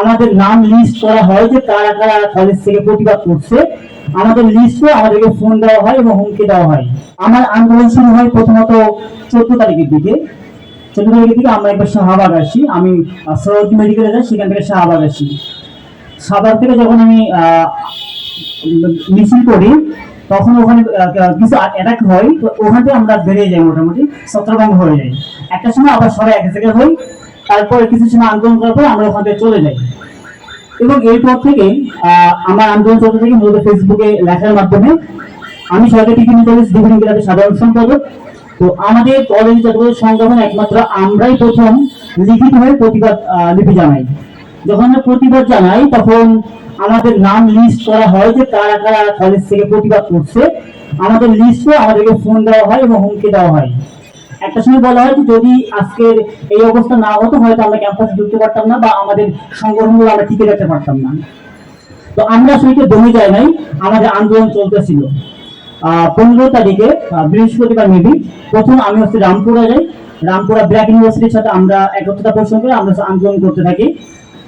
আমাদের নাম লিস্ট করা হয় যে কারা কারা কলেজ থেকে প্রতিবাদ করছে। আমাদের লিস্টে আমাদেরকে ফোন দেওয়া হয় এবং হুমকি দেওয়া হয়। আমার আন্দোলন শুরু হয় প্রথমত চোদ্দ তারিখের দিকে। চোদ্দ তারিখের দিকে আমরা একবার শাহবাগ আসি। আমি সরোজি মেডিকেলে যাই, সেখান থেকে শাহবাগ আসি। শাহবাগ থেকে যখন আমি মিছিল করি, তখন ওখানে কিছু অ্যাটাক হয়, তো ওখান থেকে আমরা বেরিয়ে যাই মোটামুটি ছত্রভঙ্গ হয়ে যাই একটা সময় আবার সবাই এক জায়গায় হই তারপরে কিছু সময় আন্দোলন করার পর আমরা ওখান থেকে চলে যাই। এবং এরপর থেকে আমার আন্দোলন চলতে থেকে মূলত ফেসবুকে লেখার মাধ্যমে। আমি সরকারি টিকিনি কলেজ ডিগ্রি ক্লাবের সাধারণ সম্পাদক। তো আমাদের কলেজ যতগুলো সংগঠন, একমাত্র আমরাই প্রথম লিখিত হয়ে প্রতিবাদ লিপি জানাই। যখন আমরা প্রতিবাদ জানাই, তখন আমাদের নাম লিস্ট করা হয় যে কারা কারা কলেজ থেকে প্রতিবাদ করছে। আমাদের লিস্টে আমাদেরকে ফোন দেওয়া হয় এবং হুমকি দেওয়া হয়। একটা সময় বলা হয় যদি আজকের এই অবস্থা না হতো, হয়তো আমরা ক্যাম্পাসে ঢুকতে পারতাম না বা আমাদের সংগঠনগুলো আমরা টিকে রাখতে পারতাম না। তো আমরা সেটা দমে যায় নাই, আমাদের আন্দোলন চলতেছিল। পনেরো তারিখে বৃহস্পতিবার মেবি, প্রথম আমি হচ্ছে রামপুরা যাই। রামপুরা ব্র্যাক ইউনিভার্সিটির সাথে আমরা একত্রতা পোষণ করে আমরা আন্দোলন করতে থাকি।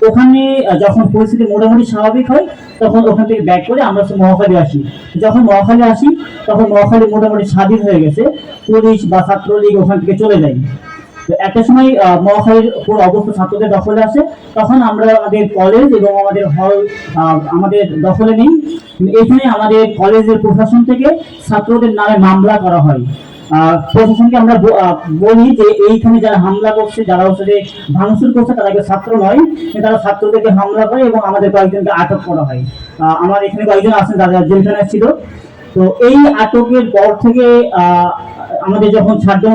ওখানে যখন পরিস্থিতি মোটামুটি স্বাভাবিক হয়, তখন ওখান থেকে ব্যাক করে আমরা মহাখালী আসি। যখন মহাখালী আসি, তখন মহাখালী মোটামুটি স্বাধীন হয়ে গেছে। পুলিশ বা ছাত্রলীগ ওখান থেকে চলে যায়। তো একটা সময় মহাখালীর পুরো অবস্থা ছাত্রদের দখলে আসে। তখন আমরা আমাদের কলেজ এবং আমাদের হল আমাদের দখলে নেই। এখানে আমাদের কলেজের প্রশাসন থেকে ছাত্রদের নামে মামলা করা হয়। প্রশাসনকে আমরা বলি যে এইখানে যারা হামলা করছে, যারা হচ্ছে ভাঙচুর করছে, তারা ছাত্র নয়। তারা ছাত্রদেরকে হামলা করে এবং আমাদের কয়েকজনকে আটক করা হয়। আমার এখানে কয়েকজন আছেন, যারা ছিল। তো এই আটকের পর থেকে আমাদের যখন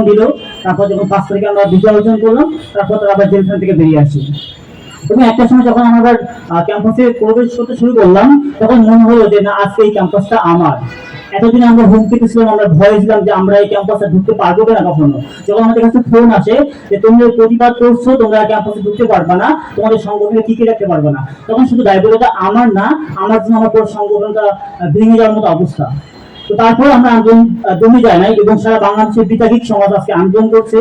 দিল, তারপর যখন পাঁচ তারিখে আমরা বিজয় অর্জন করলাম, তারপর তারা আবার জেলখানা থেকে বেরিয়ে আসি। এবং একটা সময় যখন আমরা ক্যাম্পাসে প্রবেশ করতে শুরু করলাম, তখন মনে হলো যে না, আজকে এই ক্যাম্পাসটা আমার। এতদিন আমরা হুমকিতে ছিলাম আমরা ভয় ছিলাম যে আমরা এই ক্যাম্পাসে ঢুকতে পারব না কখনো। যখন আমাদের কাছে ফোন আসে যে তোমরা প্রতিবাদ করছ, তোমরা ক্যাম্পাসে ঢুকতে পারবে না, তোমাদের সংগঠনে টিকে রাখতে পারবে না। তখন শুধু দায়বদ্ধতা আমার না, আমার জন্য আমার পুরো সংগঠনটা ভেঙে যাওয়ার মতো অবস্থা। তো তারপর আমরা আন্দোলন দমে যায় নাই এবং সারা বাংলাদেশের বিতাগিক সমাজ আজকে আন্দোলন করছে।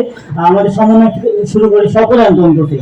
আমাদের সমন্বয় শুরু করে সকলে আন্দোলন করছে।